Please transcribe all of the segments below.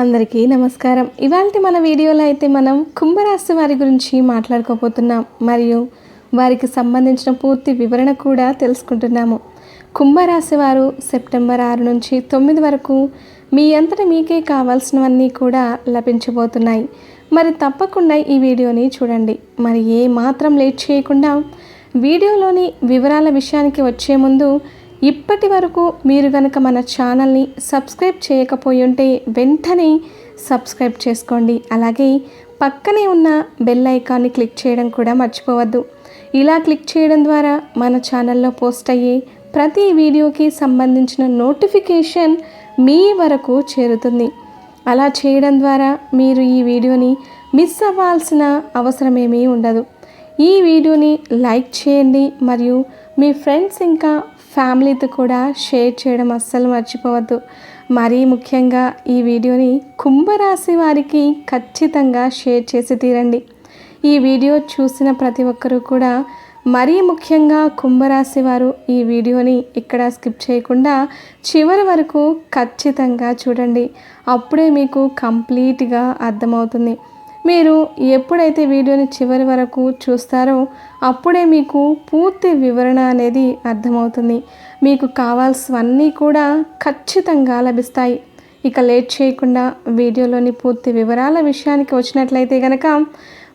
అందరికీ నమస్కారం. ఇవాళ మన వీడియోలో అయితే మనం కుంభరాశి వారి గురించి మాట్లాడుకోబోతున్నాం. మరియు వారికి సంబంధించిన పూర్తి వివరణ కూడా తెలుసుకుంటున్నాము. కుంభరాశి వారు సెప్టెంబర్ ఆరు నుంచి తొమ్మిది వరకు మీ అంతట మీకే కావాల్సినవన్నీ కూడా లభించబోతున్నాయి. మరి తప్పకుండా ఈ వీడియోని చూడండి. మరి ఏ మాత్రం లేట్ చేయకుండా వీడియోలోని వివరాల విషయానికి వచ్చే ముందు ఇప్పటి వరకు మీరు కనుక మన ఛానల్ని సబ్స్క్రైబ్ చేయకపోయి ఉంటే వెంటనే సబ్స్క్రైబ్ చేసుకోండి. అలాగే పక్కనే ఉన్న బెల్ ఐకాన్ని క్లిక్ చేయడం కూడా మర్చిపోవద్దు. ఇలా క్లిక్ చేయడం ద్వారా మన ఛానల్లో పోస్ట్ అయ్యే ప్రతి వీడియోకి సంబంధించిన నోటిఫికేషన్ మీ వరకు చేరుతుంది. అలా చేయడం ద్వారా మీరు ఈ వీడియోని మిస్ అవ్వాల్సిన అవసరమేమీ ఉండదు. ఈ వీడియోని లైక్ చేయండి మరియు మీ ఫ్రెండ్స్ ఇంకా ఫ్యామిలీతో కూడా షేర్ చేయడం అస్సలు మర్చిపోవద్దు. మరీ ముఖ్యంగా ఈ వీడియోని కుంభరాశి వారికి ఖచ్చితంగా షేర్ చేసి తీరండి. ఈ వీడియో చూసిన ప్రతి ఒక్కరూ కూడా మరీ ముఖ్యంగా కుంభరాశి వారు ఈ వీడియోని ఇక్కడ స్కిప్ చేయకుండా చివరి వరకు ఖచ్చితంగా చూడండి. అప్పుడే మీకు కంప్లీట్గా అర్థమవుతుంది. మీరు ఎప్పుడైతే వీడియోని చివరి వరకు చూస్తారో అప్పుడే మీకు పూర్తి వివరణ అనేది అర్థమవుతుంది. మీకు కావాల్సినవన్నీ కూడా ఖచ్చితంగా లభిస్తాయి. ఇక లేట్ చేయకుండా వీడియోలోని పూర్తి వివరాల విషయానికి వచ్చినట్లయితే కనుక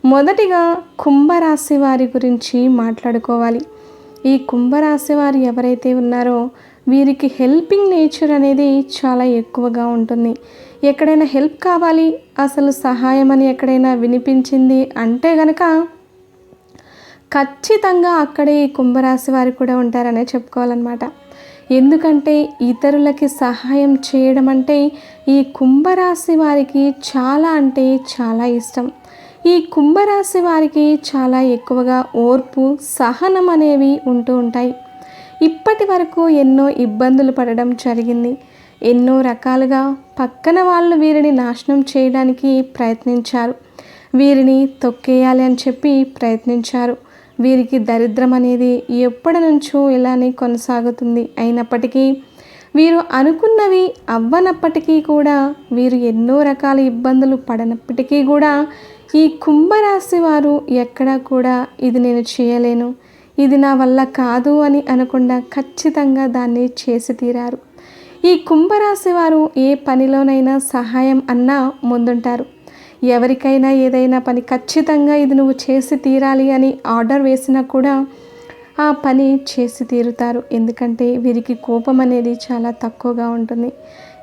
మొదటిగా కుంభరాశి వారి గురించి మాట్లాడుకోవాలి. ఈ కుంభరాశి వారు ఎవరైతే ఉన్నారో వీరికి హెల్పింగ్ నేచర్ అనేది చాలా ఎక్కువగా ఉంటుంది. ఎక్కడైనా హెల్ప్ కావాలి అసలు సహాయం అని ఎక్కడైనా వినిపించింది అంటే గనక ఖచ్చితంగా అక్కడే ఈ కుంభరాశి వారు కూడా ఉంటారనే చెప్పుకోవాలన్నమాట. ఎందుకంటే ఇతరులకి సహాయం చేయడం అంటే ఈ కుంభరాశి వారికి చాలా అంటే చాలా ఇష్టం. ఈ కుంభరాశి వారికి చాలా ఎక్కువగా ఓర్పు సహనం అనేవి ఉంటూ ఉంటాయి. ఇప్పటి వరకు ఎన్నో ఇబ్బందులు పడడం జరిగింది. ఎన్నో రకాలుగా పక్కన వాళ్ళు వీరిని నాశనం చేయడానికి ప్రయత్నించారు. వీరిని తొక్కేయాలి అని చెప్పి ప్రయత్నించారు. వీరికి దరిద్రం అనేది ఎప్పటి నుంచో ఇలానే కొనసాగుతుంది. అయినప్పటికీ వీరు అనుకున్నవి అవ్వనప్పటికీ కూడా వీరు ఎన్నో రకాల ఇబ్బందులు పడనప్పటికీ కూడా ఈ కుంభరాశి వారు ఎక్కడా కూడా ఇది నేను చేయలేను. ఇది నా వల్ల కాదు అని అనకుండా ఖచ్చితంగా దాన్ని చేసి తీరారు. ఈ కుంభరాశి వారు ఏ పనిలోనైనా సహాయం అన్నా ముందుంటారు. ఎవరికైనా ఏదైనా పని ఖచ్చితంగా ఇది నువ్వు చేసి తీరాలి అని ఆర్డర్ వేసినా కూడా ఆ పని చేసి తీరుతారు. ఎందుకంటే వీరికి కోపం అనేది చాలా తక్కువగా ఉంటుంది.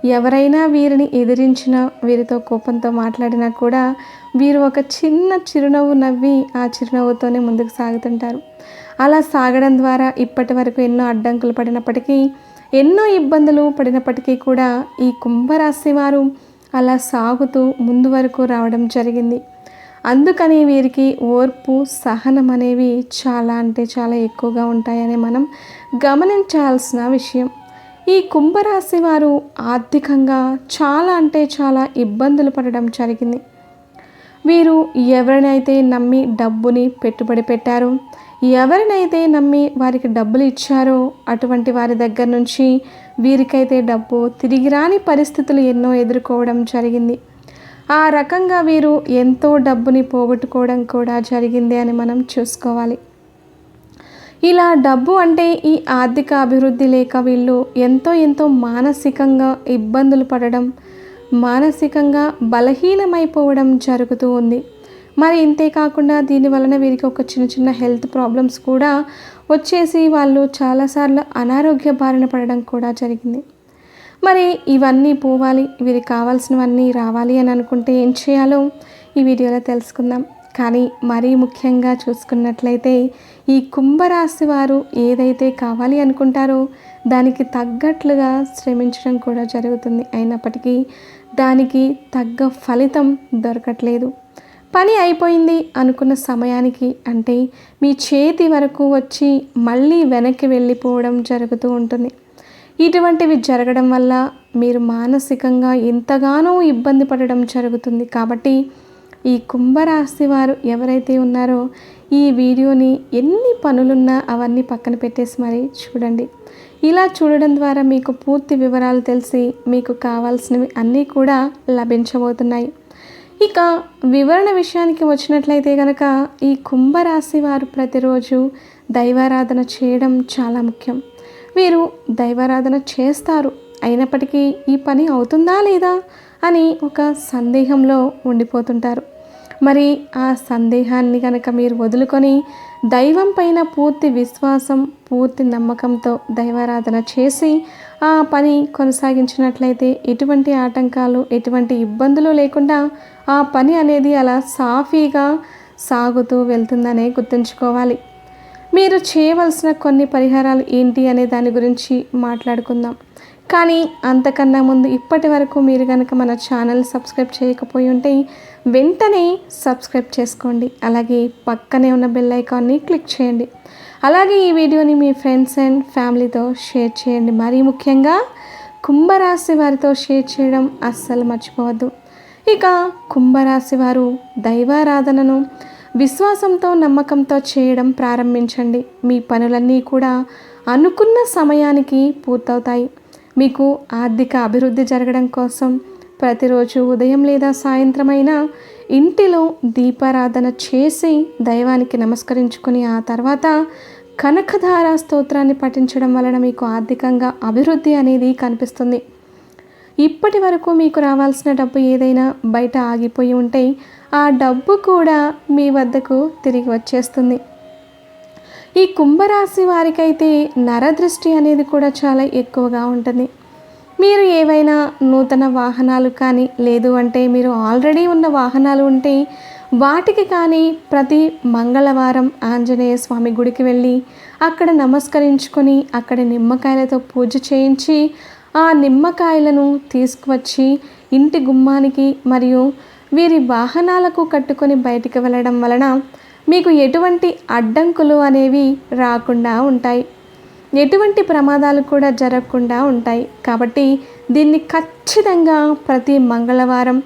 ఎవరైనా వీరిని ఎదిరించిన వీరితో కోపంతో మాట్లాడినా కూడా వీరు ఒక చిన్న చిరునవ్వు నవ్వి ఆ చిరునవ్వుతోనే ముందుకు సాగుతుంటారు. అలా సాగడం ద్వారా ఇప్పటి వరకు ఎన్నో అడ్డంకులు పడినప్పటికీ ఎన్నో ఇబ్బందులు పడినప్పటికీ కూడా ఈ కుంభరాశి వారు అలా సాగుతూ ముందు వరకు రావడం జరిగింది. అందుకని వీరికి ఓర్పు సహనం అనేవి చాలా అంటే చాలా ఎక్కువగా ఉంటాయని మనం గమనించాల్సిన విషయం. ఈ కుంభరాశి వారు ఆర్థికంగా చాలా అంటే చాలా ఇబ్బందులు పడడం జరిగింది. వీరు ఎవరినైతే నమ్మి డబ్బుని పెట్టుబడి పెట్టారో ఎవరినైతే నమ్మి వారికి డబ్బులు ఇచ్చారో అటువంటి వారి దగ్గర నుంచి వీరికైతే డబ్బు తిరిగి రాని పరిస్థితులు ఎన్నో ఎదుర్కోవడం జరిగింది. ఆ రకంగా వీరు ఎంతో డబ్బుని పోగొట్టుకోవడం కూడా జరిగింది అని మనం చూసుకోవాలి. ఇలా డబ్బు అంటే ఈ ఆర్థిక అభివృద్ధి లేక వీళ్ళు ఎంతో ఎంతో మానసికంగా ఇబ్బందులు పడడం మానసికంగా బలహీనమైపోవడం జరుగుతూ ఉంది. మరి ఇంతే కాకుండా దీని వలన వీరికి ఒక చిన్న చిన్న హెల్త్ ప్రాబ్లమ్స్ కూడా వచ్చేసి వాళ్ళు చాలాసార్లు అనారోగ్య బారిన పడడం కూడా జరిగింది. మరి ఇవన్నీ పోవాలి వీరికి కావాల్సినవన్నీ రావాలి అని అనుకుంటే ఏం చేయాలో ఈ వీడియోలో తెలుసుకుందాం. కానీ మరీ ముఖ్యంగా చూసుకున్నట్లయితే ఈ కుంభరాశి వారు ఏదైతే కావాలి అనుకుంటారో దానికి తగ్గట్లుగా శ్రమించడం కూడా జరుగుతుంది. అయినప్పటికీ దానికి తగ్గ ఫలితం దొరకట్లేదు. పని అయిపోయింది అనుకున్న సమయానికి అంటే మీ చేతి వరకు వచ్చి మళ్ళీ వెనక్కి వెళ్ళిపోవడం జరుగుతూ ఉంటుంది. ఇటువంటివి జరగడం వల్ల మీరు మానసికంగా ఎంతగానో ఇబ్బంది పడడం జరుగుతుంది. కాబట్టి ఈ కుంభరాశి వారు ఎవరైతే ఉన్నారో ఈ వీడియోని ఎన్ని పనులున్నా అవన్నీ పక్కన పెట్టేసి మరీ చూడండి. ఇలా చూడడం ద్వారా మీకు పూర్తి వివరాలు తెలిసి మీకు కావాల్సినవి అన్నీ కూడా లభించబోతున్నాయి. ఇక వివరణ విషయానికి వచ్చినట్లయితే కనుక ఈ కుంభరాశి వారు ప్రతిరోజు దైవారాధన చేయడం చాలా ముఖ్యం. వీరు దైవారాధన చేస్తారు. అయినప్పటికీ ఈ పని అవుతుందా లేదా? అని ఒక సందేహంలో ఉండిపోతుంటారు. మరి ఆ సందేహాన్ని కనుక మీరు వదులుకొని దైవం పైన పూర్తి విశ్వాసం పూర్తి నమ్మకంతో దైవారాధన చేసి ఆ పని కొనసాగించినట్లయితే ఎటువంటి ఆటంకాలు ఎటువంటి ఇబ్బందులు లేకుండా ఆ పని అనేది అలా సాఫీగా సాగుతూ వెళ్తుందనే గుర్తుంచుకోవాలి. మీరు చేయవలసిన కొన్ని పరిహారాలు ఏంటి అనే దాని గురించి మాట్లాడుకుందాం. కానీ అంతకన్నా ముందు ఇప్పటి వరకు మీరు కనుక మన ఛానల్ సబ్స్క్రైబ్ చేయకపోయి ఉంటే వెంటనే సబ్స్క్రైబ్ చేసుకోండి. అలాగే పక్కనే ఉన్న బెల్ ఐకాన్ని క్లిక్ చేయండి. అలాగే ఈ వీడియోని మీ ఫ్రెండ్స్ అండ్ ఫ్యామిలీతో షేర్ చేయండి. మరీ ముఖ్యంగా కుంభరాశి వారితో షేర్ చేయడం అస్సలు మర్చిపోవద్దు. ఇక కుంభరాశి వారు దైవారాధనను విశ్వాసంతో నమ్మకంతో చేయడం ప్రారంభించండి. మీ పనులన్నీ కూడా అనుకున్న సమయానికి పూర్తవుతాయి. మీకు ఆర్థిక అభివృద్ధి జరగడం కోసం ప్రతిరోజు ఉదయం లేదా సాయంత్రమైనా ఇంటిలో దీపారాధన చేసి దైవానికి నమస్కరించుకుని ఆ తర్వాత కనకధార స్తోత్రాన్ని పఠించడం వలన మీకు ఆర్థికంగా అభివృద్ధి అనేది కనిపిస్తుంది. ఇప్పటి వరకు మీకు రావాల్సిన డబ్బు ఏదైనా బయట ఆగిపోయి ఉంటే ఆ డబ్బు కూడా మీ వద్దకు తిరిగి వచ్చేస్తుంది. ఈ కుంభరాశి వారికైతే నరదృష్టి అనేది కూడా చాలా ఎక్కువగా ఉంటుంది. మీరు ఏవైనా నూతన వాహనాలు కానీ లేదు అంటే మీరు ఆల్రెడీ ఉన్న వాహనాలు ఉంటే వాటికి కానీ ప్రతి మంగళవారం ఆంజనేయ స్వామి గుడికి వెళ్ళి అక్కడ నమస్కరించుకొని అక్కడ నిమ్మకాయలతో పూజ చేయించి ఆ నిమ్మకాయలను తీసుకువచ్చి ఇంటి గుమ్మానికి మరియు వీరి వాహనాలకు కట్టుకొని బయటికి వెళ్ళడం వలన మీకు ఎటువంటి అడ్డంకులు అనేవి రాకుండా ఉంటాయి. ఎటువంటి ప్రమాదాలు కూడా జరగకుండా ఉంటాయి. కాబట్టి దీన్ని ఖచ్చితంగా ప్రతి మంగళవారం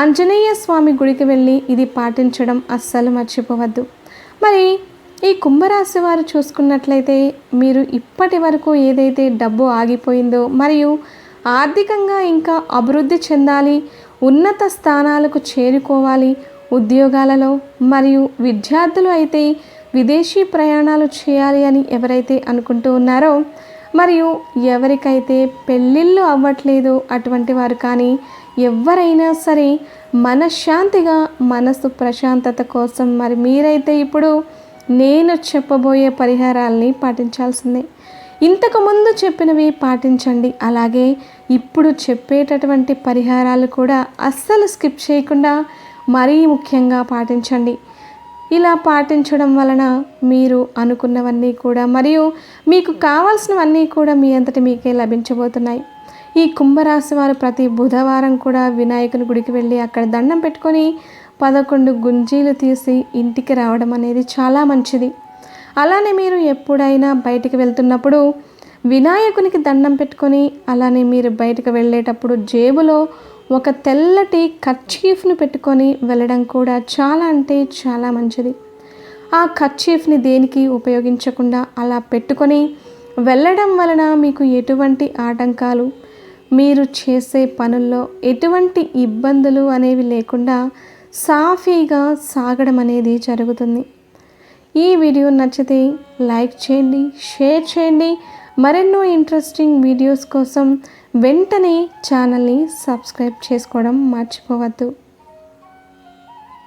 ఆంజనేయ స్వామి గుడికి వెళ్ళి ఇది పాటించడం అస్సలు మర్చిపోవద్దు. మరి ఈ కుంభరాశి వారు చూసుకున్నట్లయితే మీరు ఇప్పటి వరకు ఏదైతే డబ్బు ఆగిపోయిందో మరియు ఆర్థికంగా ఇంకా అభివృద్ధి చెందాలి ఉన్నత స్థానాలకు చేరుకోవాలి ఉద్యోగాలలో మరియు విద్యార్థులు అయితే విదేశీ ప్రయాణాలు చేయాలి అని ఎవరైతే అనుకుంటూ ఉన్నారో మరియు ఎవరికైతే పెళ్ళిళ్ళు అవ్వట్లేదు అటువంటి వారు కానీ ఎవరైనా సరే మనశ్శాంతిగా మనసు ప్రశాంతత కోసం మరి మీరైతే ఇప్పుడు నేను చెప్పబోయే పరిహారాల్ని పాటించాల్సిందే. ఇంతకుముందు చెప్పినవి పాటించండి. అలాగే ఇప్పుడు చెప్పేటటువంటి పరిహారాలు కూడా అస్సలు స్కిప్ చేయకుండా మరీ ముఖ్యంగా పాటించండి. ఇలా పాటించడం వలన మీరు అనుకున్నవన్నీ కూడా మరియు మీకు కావాల్సినవన్నీ కూడా మీ అంతటి మీకే లభించబోతున్నాయి. ఈ కుంభరాశి వారు ప్రతి బుధవారం కూడా వినాయకుని గుడికి వెళ్ళి అక్కడ దండం పెట్టుకొని పదకొండు గుంజీలు తీసి ఇంటికి రావడం అనేది చాలా మంచిది. అలానే మీరు ఎప్పుడైనా బయటికి వెళ్తున్నప్పుడు వినాయకునికి దండం పెట్టుకొని అలానే మీరు బయటకు వెళ్ళేటప్పుడు జేబులో ఒక తెల్లటి కర్చీఫ్ను పెట్టుకొని వెళ్ళడం కూడా చాలా అంటే చాలా మంచిది. ఆ కర్చీఫ్ని దేనికి ఉపయోగించకుండా అలా పెట్టుకొని వెళ్ళడం వలన మీకు ఎటువంటి ఆటంకాలు మీరు చేసే పనుల్లో ఎటువంటి ఇబ్బందులు అనేవి లేకుండా సాఫీగా సాగడం అనేది జరుగుతుంది. ఈ వీడియో నచ్చితే లైక్ చేయండి షేర్ చేయండి. మరెన్నో ఇంట్రెస్టింగ్ వీడియోస్ కోసం వెంటనే ఛానల్ని సబ్స్క్రైబ్ చేసుకోవడం మర్చిపోవద్దు.